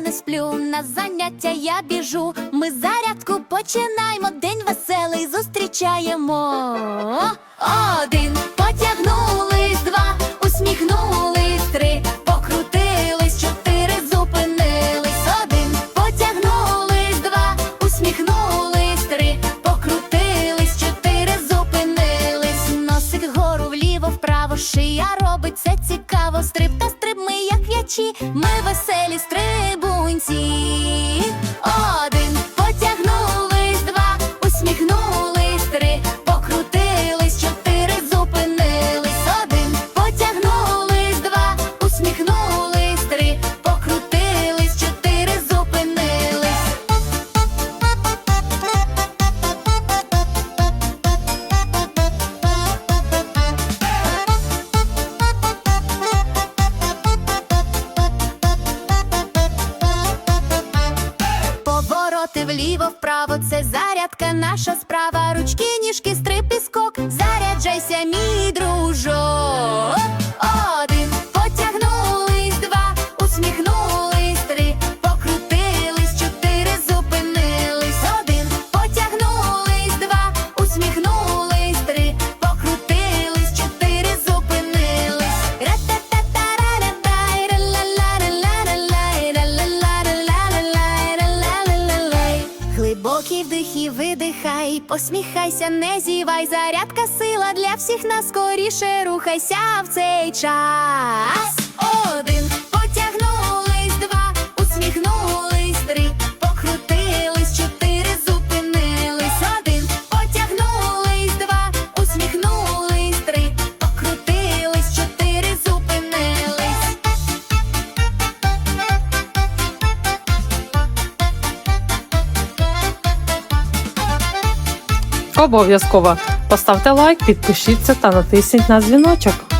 не сплю, на заняття я біжу. Ми зарядку починаємо, день веселий зустрічаємо. Один ми веселі стрибунці. Вліво, вправо, це зарядка, наша справа. Ручки, ніжки, стрип і видихай, посміхайся, не зівай, зарядка сила для всіх нас скоріше рухайся в цей час. Один Обов'язково поставте лайк, підпишіться та натисніть на дзвіночок.